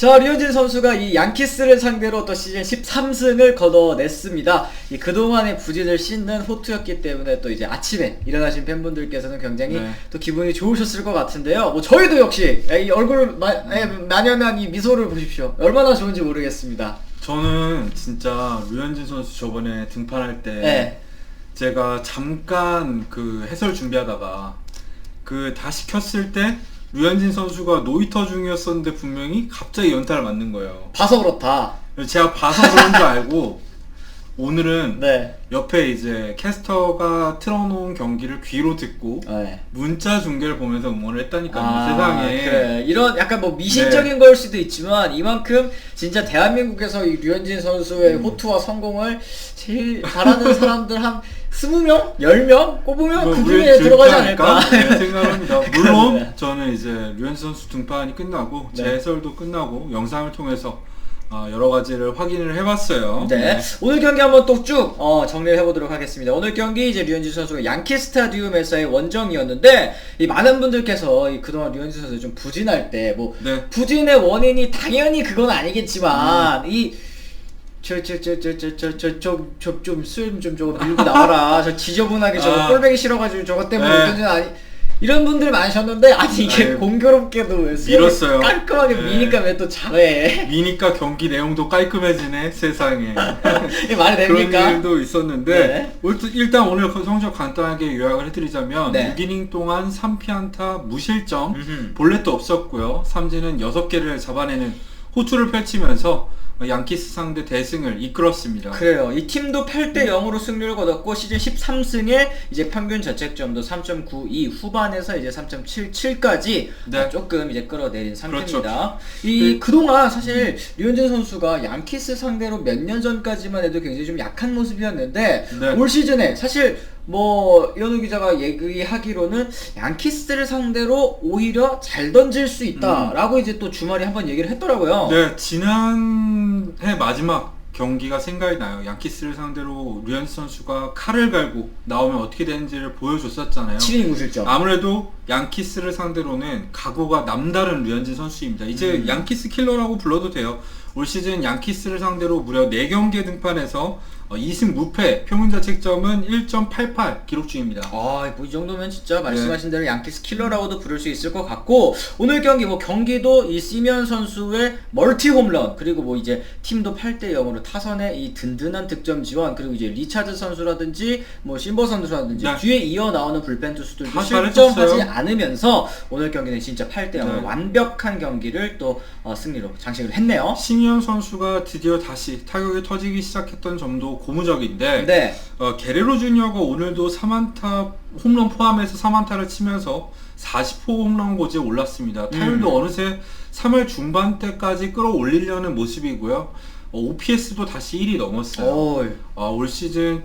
자, 류현진 선수가 이 양키스를 상대로 또 시즌 13승을 거둬냈습니다. 이 그동안의 부진을 씻는 호투였기 때문에 또 이제 아침에 일어나신 팬분들께서는 굉장히 네. 또 기분이 좋으셨을 것 같은데요. 뭐 저희도 역시 이 얼굴 마, 에, 만연한 이 미소를 보십시오. 얼마나 좋은지 모르겠습니다. 저는 진짜 류현진 선수 저번에 등판할 때 네. 제가 잠깐 그 해설 준비하다가 그 다시 켰을 때 류현진 선수가 노이터 중이었었는데 분명히 갑자기 연타를 맞는 거예요. 봐서 그렇다. 제가 봐서 그런 줄 알고 오늘은 네. 옆에 이제 캐스터가 틀어놓은 경기를 귀로 듣고 네. 문자 중계를 보면서 응원을 했다니까요. 아, 세상에. 그래. 이런 약간 뭐 미신적인 네. 걸 수도 있지만 이만큼 진짜 대한민국에서 이 류현진 선수의 음. 호투와 성공을 제일 잘하는 사람들 한 20명? 10명? 꼽으면 뭐 그 중에 들어가지 않을까? 네, 생각합니다. 물론 저는 이제 류현진 선수 등판이 끝나고 제 네. 해설도 끝나고 영상을 통해서 어, 여러 가지를 확인을 해봤어요. 네. 오늘 경기 한번 또쭉 어, 정리를 해보도록 하겠습니다. 오늘 경기 이제 류현진 선수가 양키 스타디움에서의 원정이었는데 이 많은 분들께서 이 그동안 류현진 선수 좀 부진할 때 뭐 네. 부진의 원인이 당연히 그건 아니겠지만 이 저 저 저 저 저 저 저저좀술좀 저거 밀고 나와라 저 지저분하게 저거 아. 꼴배기 싫어가지고 저것 때문에 네. 아니 이런 분들 많으셨는데 아니 이게 네. 공교롭게도 밀었어요. 깔끔하게 네. 미니까 왜 또 잘해 미니까 경기 내용도 깔끔해지네 세상에. 이게 말이 됩니까? 그런 일도 있었는데 네. 올- 일단 오늘 그 성적 간단하게 요약을 해드리자면 네. 6이닝 동안 3피안타 무실점 음흠. 볼넷도 없었고요 삼진은 6개를 잡아내는 호투를 펼치면서 양키스 상대 대승을 이끌었습니다. 그래요. 이 팀도 8대 0으로 승리를 거뒀고 시즌 13승에 이제 평균 자책점도 3.92 후반에서 이제 3.77까지 네. 조금 이제 끌어내린 상태입니다. 그렇죠. 이 그동안 사실 류현진 선수가 양키스 상대로 몇 년 전까지만 해도 굉장히 좀 약한 모습이었는데 네. 올 시즌에 사실 뭐 이현우 기자가 얘기하기로는 양키스를 상대로 오히려 잘 던질 수 있다라고 이제 또 주말에 한번 얘기를 했더라고요. 네, 지난해 마지막 경기가 생각이 나요. 양키스를 상대로 류현진 선수가 칼을 갈고 나오면 어떻게 되는지를 보여줬었잖아요. 7이닝 무실점. 아무래도 양키스를 상대로는 각오가 남다른 류현진 선수입니다. 이제 음. 양키스 킬러라고 불러도 돼요. 올 시즌 양키스를 상대로 무려 4경기에 등판해서 어, 2승 무패, 평균 자책점은 1.88 기록 중입니다. 아, 뭐 이 정도면 진짜 말씀하신 대로 양키스 킬러라고도 부를 수 있을 것 같고 오늘 경기 뭐 경기도 이 시면 선수의 멀티 홈런 그리고 뭐 이제 팀도 8대 0으로 타선의 이 든든한 득점 지원 그리고 이제 리차드 선수라든지 뭐 심버 선수라든지 네. 뒤에 이어 나오는 불펜 투수들도 다 실점하지. 않으면서 오늘 경기는 진짜 8대 0으로 네. 완벽한 경기를 또 어, 승리로 장식을 했네요. 심희연 선수가 드디어 다시 타격이 터지기 시작했던 점도 고무적인데 네. 어, 게레로 주니어가 오늘도 3안타 홈런 포함해서 3안타를 치면서 40호 홈런 고지에 올랐습니다. 타율도 어느새 3월 중반대까지 끌어올리려는 모습이고요. 어, OPS도 다시 1이 넘었어요. 오, 어, 올 시즌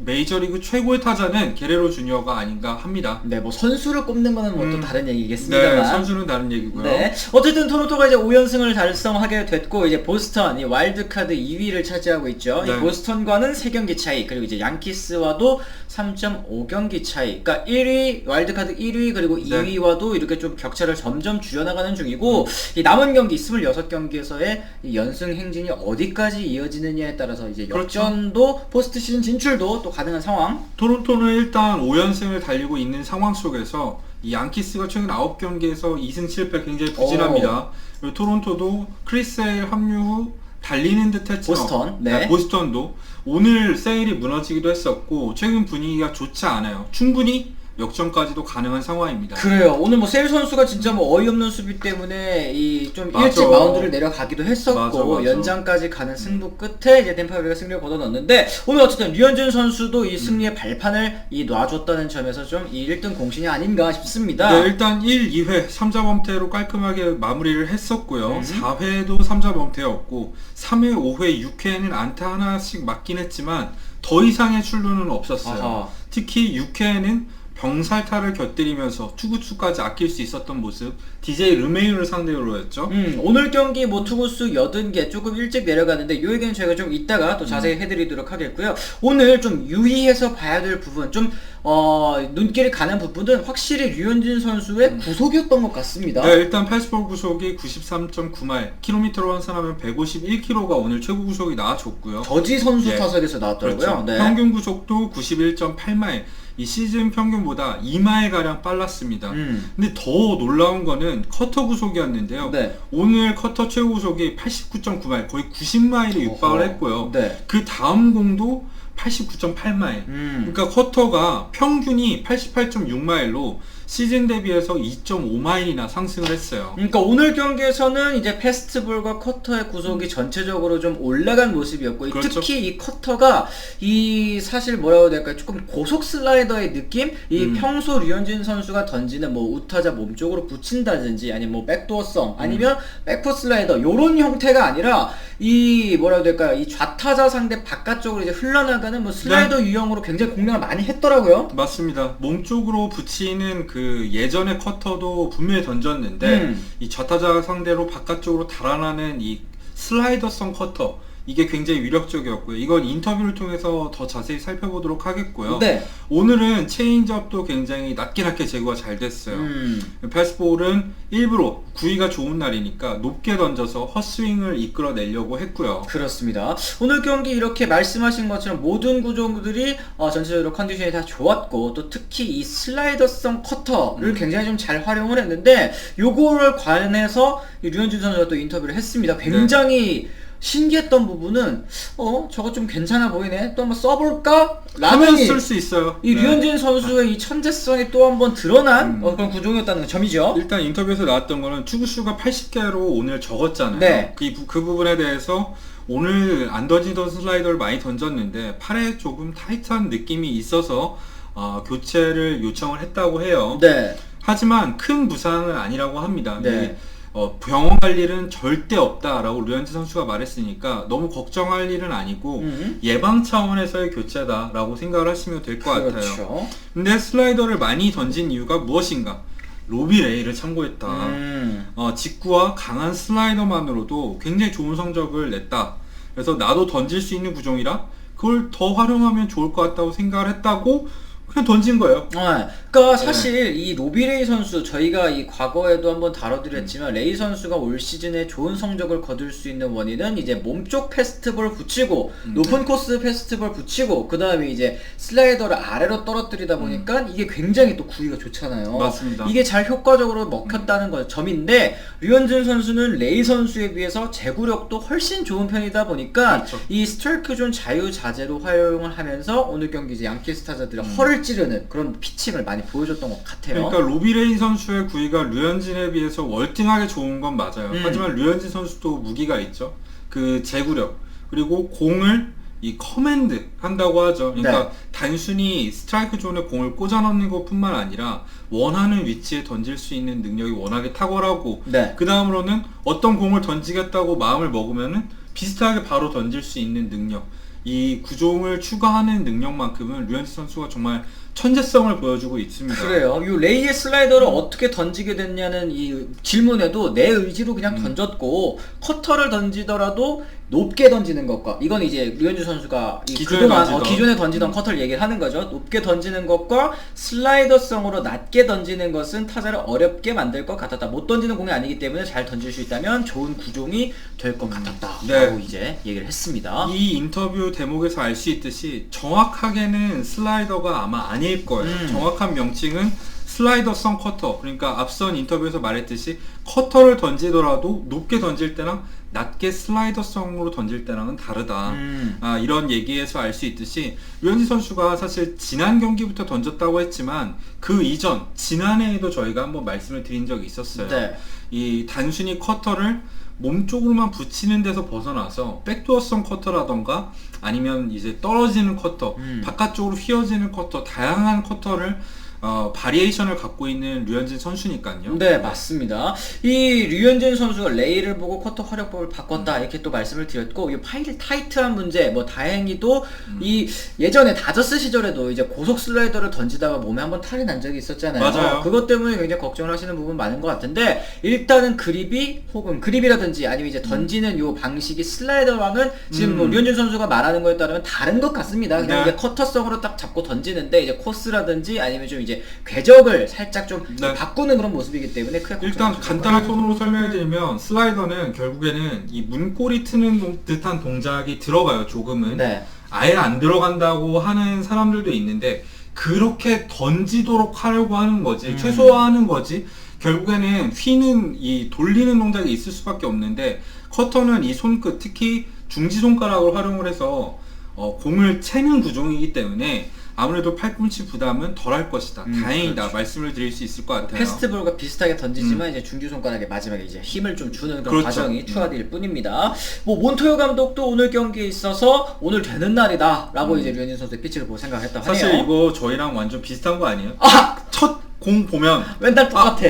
메이저리그 최고의 타자는 게레로 주니어가 아닌가 합니다. 네, 뭐 선수를 꼽는 거는 뭐또 음. 다른 네, 얘기겠습니다만. 선수는 다른 얘기고요. 네. 어쨌든 토론토가 이제 5연승을 달성하게 됐고 이제 보스턴 이 와일드카드 2위를 차지하고 있죠. 이 네. 보스턴과는 3경기 차이 그리고 이제 양키스와도 3.5경기 차이. 그러니까 1위 와일드카드 1위 그리고 네. 2위와도 이렇게 좀 격차를 점점 줄여나가는 중이고 이 남은 경기 26경기에서의 이 연승 행진이 어디까지 이어지느냐에 따라서 이제 그렇죠. 역전도 포스트 시즌 진출도 또 가능한 상황. 토론토는 일단 5연승을 달리고 있는 상황 속에서 이 양키스가 최근 9경기에서 2승 7패 굉장히 부진합니다. 그리고 토론토도 크리스 세일 합류 후 달리는 듯 했지만 보스턴, 네. 보스턴도 오늘 세일이 무너지기도 했었고 최근 분위기가 좋지 않아요. 충분히 역전까지도 가능한 상황입니다. 그래요. 오늘 뭐 세일 선수가 진짜 뭐 어이없는 수비 때문에 이 좀 맞아. 일찍 마운드를 내려가기도 했었고 맞아, 맞아. 연장까지 가는 승부 끝에 이제 덴파베가 승리를 거둬넣었는데 오늘 어쨌든 류현진 선수도 이 승리의 발판을 이 놔줬다는 점에서 좀 이 1등 공신이 아닌가 싶습니다. 네, 일단 1, 2회 3자 범퇴로 깔끔하게 마무리를 했었고요. 음. 4회도 3자 범퇴였고 3회, 5회, 6회에는 안타 하나씩 맞긴 했지만 더 이상의 출루는 없었어요. 아하. 특히 6회에는 병살타를 곁들이면서 투구수까지 아낄 수 있었던 모습 DJ 르메이를 상대로였죠. 음, 오늘 경기 뭐 투구수 80개 조금 일찍 내려가는데 요 얘기는 저희가 좀 이따가 또 자세히 음. 해드리도록 하겠고요. 오늘 좀 유의해서 봐야 될 부분, 좀, 어, 눈길이 가는 부분은 확실히 류현진 선수의 구속이었던 것 같습니다. 음. 네, 일단 80볼 구속이 93.9마일, 킬로미터로 환산하면 151km가 오늘 최고 구속이 나와줬고요. 저지 선수 예. 타석에서 나왔더라고요. 그렇죠. 네. 평균 구속도 91.8마일, 이 시즌 평균보다 2마일 가량 빨랐습니다. 음. 근데 더 놀라운 거는 커터 구속이었는데요. 네. 오늘 커터 최고 구속이 89.9마일, 거의 90마일에 육박을. 했고요. 네. 그 다음 공도 89.8마일. 음. 그러니까 커터가 평균이 88.6마일로 시즌 대비해서 2.5마일이나 상승을 했어요. 그러니까 오늘 경기에서는 이제 페스티벌과 커터의 구속이 전체적으로 좀 올라간 모습이었고 이 그렇죠. 특히 이 커터가 이 사실 뭐라고 해야 될까요? 조금 고속 슬라이더의 느낌? 이 음. 평소 류현진 선수가 던지는 뭐 우타자 몸쪽으로 붙인다든지 아니면 뭐 백도어성 아니면 백포 슬라이더 요런 형태가 아니라 이 뭐라고 해야 될까요? 이 좌타자 상대 바깥쪽으로 이제 흘러나가는 뭐 슬라이더 유형으로 굉장히 공략을 많이 했더라고요. 맞습니다. 몸 쪽으로 붙이는 그 예전의 커터도 분명히 던졌는데 음. 이 좌타자 상대로 바깥쪽으로 달아나는 이 슬라이더성 커터 이게 굉장히 위력적이었고요. 이건 인터뷰를 통해서 더 자세히 살펴보도록 하겠고요. 네. 오늘은 체인지업도 굉장히 낮게 낮게 제거가 잘 됐어요. 음. 패스볼은 일부러 구위가 좋은 날이니까 높게 던져서 헛스윙을 이끌어내려고 했고요. 그렇습니다. 오늘 경기 이렇게 말씀하신 것처럼 모든 구종들이 어, 전체적으로 컨디션이 다 좋았고 또 특히 이 슬라이더성 커터를 굉장히 좀 잘 활용을 했는데 요거를 관해서 이 류현진 선수가 또 인터뷰를 했습니다. 굉장히 신기했던 부분은 어 저거 좀 괜찮아 보이네 또 한번 써볼까? 하면 라는 쓸수 있어요. 이 네. 류현진 선수의 이 천재성이 또 한번 드러난 어, 그런 구종이었다는 점이죠. 일단 인터뷰에서 나왔던 거는 투구 수가 80개로 오늘 적었잖아요. 네. 그, 부- 그 부분에 대해서 오늘 안 던지던 슬라이더를 많이 던졌는데 팔에 조금 타이트한 느낌이 있어서 어, 교체를 요청을 했다고 해요. 네. 하지만 큰 부상은 아니라고 합니다. 네. 네. 어, 병원 갈 일은 절대 없다라고 류현진 선수가 말했으니까 너무 걱정할 일은 아니고 음. 예방 차원에서의 교체다라고 생각을 하시면 될 것 같아요. 그렇죠. 근데 슬라이더를 많이 던진 이유가 무엇인가? 로비 레이를 참고했다. 음. 어, 직구와 강한 슬라이더만으로도 굉장히 좋은 성적을 냈다. 그래서 나도 던질 수 있는 구종이라 그걸 더 활용하면 좋을 것 같다고 생각을 했다고 그냥 던진 거예요. 네. 그러니까 네. 사실 이 로비 레이 선수 저희가 이 과거에도 한번 다뤄드렸지만 레이 선수가 올 시즌에 좋은 성적을 거둘 수 있는 원인은 이제 몸쪽 페스티벌 붙이고 음. 높은 코스 페스티벌 붙이고 그 다음에 이제 슬라이더를 아래로 떨어뜨리다 보니까 이게 굉장히 또 구위가 좋잖아요. 음. 맞습니다. 이게 잘 효과적으로 먹혔다는 거 점인데 류현진 선수는 레이 선수에 비해서 제구력도 훨씬 좋은 편이다 보니까 그렇죠. 이 스트라이크 존 자유자재로 활용을 하면서 오늘 경기 이제 양키스 타자들의 음. 허를 찌르는 그런 피칭을 많이 보여줬던 것 같아요. 그러니까 로비레이 선수의 구위가 류현진에 비해서 월등하게 좋은 건 맞아요. 음. 하지만 류현진 선수도 무기가 있죠. 그 제구력 그리고 공을 이 커맨드 한다고 하죠. 그러니까 네. 단순히 스트라이크 존에 공을 꽂아 넣는 것뿐만 아니라 원하는 위치에 던질 수 있는 능력이 워낙에 탁월하고 네. 그 다음으로는 어떤 공을 던지겠다고 마음을 먹으면은 비슷하게 바로 던질 수 있는 능력. 이 구종을 추가하는 능력만큼은 류현진 선수가 정말 천재성을 보여주고 있습니다. 그래요. 이 레이의 슬라이더를 어떻게 던지게 됐냐는 이 질문에도 내 의지로 그냥 음. 던졌고 커터를 던지더라도 높게 던지는 것과 이건 이제 류현주 선수가 이 기존에 그동안 던지던. 어, 기존에 던지던 음. 커터를 얘기를 하는 거죠. 높게 던지는 것과 슬라이더성으로 낮게 던지는 것은 타자를 어렵게 만들 것 같았다. 못 던지는 공이 아니기 때문에 잘 던질 수 있다면 좋은 구종이 될 것 같았다라고 네. 이제 얘기를 했습니다. 이 인터뷰 대목에서 알 수 있듯이 정확하게는 슬라이더가 아마 아닐 거예요. 음. 정확한 명칭은 슬라이더성 커터. 그러니까 앞선 인터뷰에서 말했듯이 커터를 던지더라도 높게 던질 때랑 낮게 슬라이더성으로 던질 때랑은 다르다. 음. 아, 이런 얘기에서 알 수 있듯이 류현진 선수가 사실 지난 경기부터 던졌다고 했지만 그 이전 지난해에도 저희가 한번 말씀을 드린 적이 있었어요. 네. 이 단순히 커터를 몸쪽으로만 붙이는 데서 벗어나서 백도어성 커터라던가 아니면 이제 떨어지는 커터, 음. 바깥쪽으로 휘어지는 커터, 다양한 커터를 어, 바리에이션을 갖고 있는 류현진 선수니까요. 네, 맞습니다. 이 류현진 선수가 레이를 보고 커터 화력법을 바꿨다 이렇게 또 말씀을 드렸고 이 파일 타이트한 문제 뭐 다행히도 음. 이 예전에 다저스 시절에도 이제 고속 슬라이더를 던지다가 몸에 한번 탈이 난 적이 있었잖아요. 맞아요. 그것 때문에 굉장히 걱정을 하시는 부분 많은 것 같은데 일단은 그립이 혹은 그립이라든지 아니면 이제 던지는 요 방식이 슬라이더와는 지금 뭐 음. 류현진 선수가 말하는 거에 따르면 다른 것 같습니다. 그냥 네. 이제 커터성으로 딱 잡고 던지는데 이제 코스라든지 아니면 좀 이제 궤적을 살짝 좀 네. 바꾸는 그런 모습이기 때문에 크게 일단 간단한 톤으로 설명해드리면 슬라이더는 결국에는 이 문꼬리 트는 동- 듯한 동작이 들어가요 조금은 네. 아예 안 들어간다고 하는 사람들도 있는데 그렇게 던지도록 하려고 하는 거지 음. 최소화하는 거지 결국에는 휘는 이 돌리는 동작이 있을 수밖에 없는데 커터는 이 손끝 특히 중지 손가락을 활용을 해서 어, 공을 채는 구종이기 때문에 아무래도 팔꿈치 부담은 덜할 것이다. 음, 다행이다 그렇죠. 말씀을 드릴 수 있을 것 같아요. 페스티벌과 비슷하게 던지지만 이제 중지 손가락에 마지막에 이제 힘을 좀 주는 그런 음. 그렇죠. 과정이 추가될 뿐입니다. 뭐 몬토요 감독도 오늘 경기에 있어서 오늘 되는 날이다라고 이제 류현진 선수의 피치를 보고 생각했다고 하네요. 음. 사실 이거 저희랑 완전 비슷한 거 아니에요? 아 첫 공 보면 맨날 똑같아.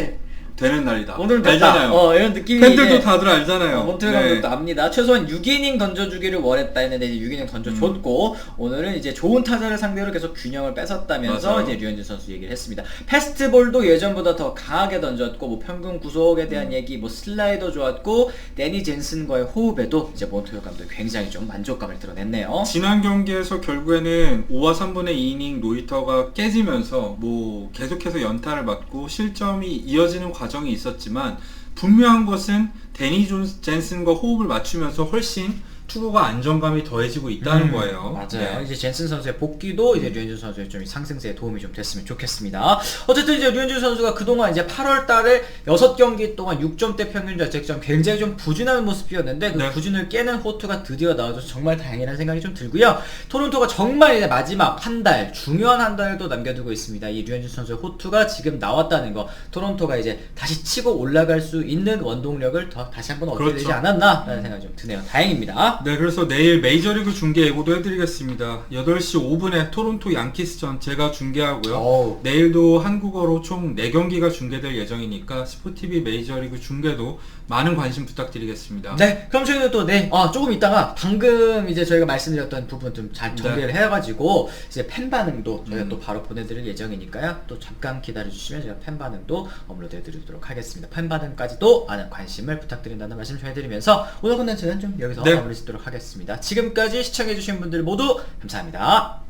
되는 날이다. 오늘 됐다. 알잖아요. 어 이런 느낌이 팬들도 이제 다들 알잖아요. 어, 몬토요 네. 감독도 압니다. 최소한 6이닝 던져주기를 원했다 했는데 이제 6이닝 던져줬고 오늘은 이제 좋은 타자를 상대로 계속 균형을 뺏었다면서 맞아요. 이제 류현진 선수 얘기를 했습니다. 패스트볼도 예전보다 더 강하게 던졌고 뭐 평균 구속에 음. 대한 얘기, 뭐 슬라이더 좋았고 데니 젠슨과의 호흡에도 이제 몬토요 감독이 굉장히 좀 만족감을 드러냈네요. 지난 경기에서 결국에는 5와 3분의 2이닝 노이터가 깨지면서 뭐 계속해서 연타를 맞고 실점이 이어지는 과정 이 있었지만 분명한 것은 데니 존 젠슨과 호흡을 맞추면서 훨씬 투구가 안정감이 더해지고 있다는 음, 거예요. 맞아요. 네. 이제 젠슨 선수의 복귀도 이제 류현진 선수의 좀 상승세에 도움이 좀 됐으면 좋겠습니다. 어쨌든 이제 류현진 선수가 그동안 이제 8월 달에 6경기 동안 6점대 평균 자책점 굉장히 좀 부진한 모습이었는데 그 네. 부진을 깨는 호투가 드디어 나와줘서 정말 다행이라는 생각이 좀 들고요. 토론토가 정말 이제 마지막 한 달, 중요한 한 달도 남겨두고 있습니다. 이 류현진 선수의 호투가 지금 나왔다는 거. 토론토가 이제 다시 치고 올라갈 수 있는 원동력을 더 다시 한번 얻게 그렇죠. 되지 않았나라는 생각이 좀 드네요. 다행입 니다. 네, 그래서 내일 메이저리그 중계 예고도 해드리겠습니다. 8시 5분에 토론토 양키스전 제가 중계하고요. 어우. 내일도 한국어로 총 4경기가 중계될 예정이니까 스포티비 메이저리그 중계도 많은 관심 부탁드리겠습니다. 네, 그럼 저희는 또, 네, 어, 조금 있다가 방금 이제 저희가 말씀드렸던 부분 좀 잘 정리를 해가지고 이제 팬 반응도 저희가 음. 또 바로 보내드릴 예정이니까요. 또 잠깐 기다려주시면 제가 팬 반응도 업로드해드리도록 하겠습니다. 팬 반응까지도 많은 관심을 부탁드린다는 말씀 전해드리면서 오늘 콘텐츠는 좀 여기서 네. 마무리 짓도록 하겠습니다. 지금까지 시청해주신 분들 모두 감사합니다.